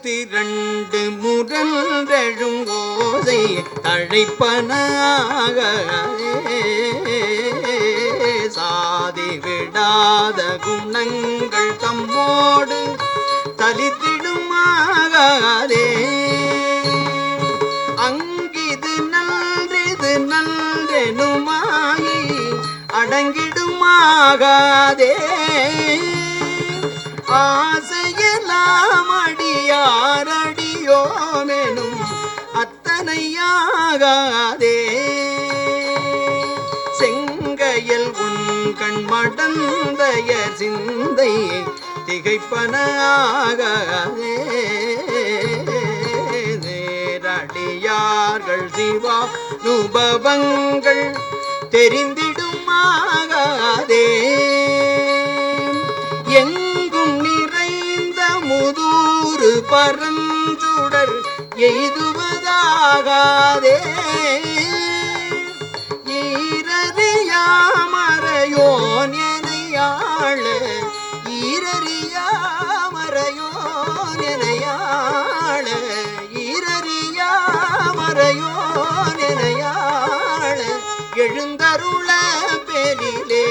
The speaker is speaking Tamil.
திரண்டு முரண்டெழும் ஓதை தழைப்பனாக சாதி விடாத குணங்கள் தம்மோடு தலித்திடுமாகாதே. அங்கிது நன்றிது நன்றெனுமாயி அடங்கிடுமாகாதே. ஆசையெல்லாம் அடி ஆகாதே செங்கையல் உன் கண் மடந்தய சிந்தை திகைப்பனாகாதே. நேரடியார்கள் சிவா நுபவங்கள் தெரிந்திடுமாகாதே. எங்கும் நிறைந்த முதூறு பரஞ்சுடர் எய்துவதாகாதே. ஈரறியாமறையோன் எனையாள ஈரறியாமறையோன் எனையாள ஈரறியாமறையோன் எனையாள எழுந்தருள பெரிலே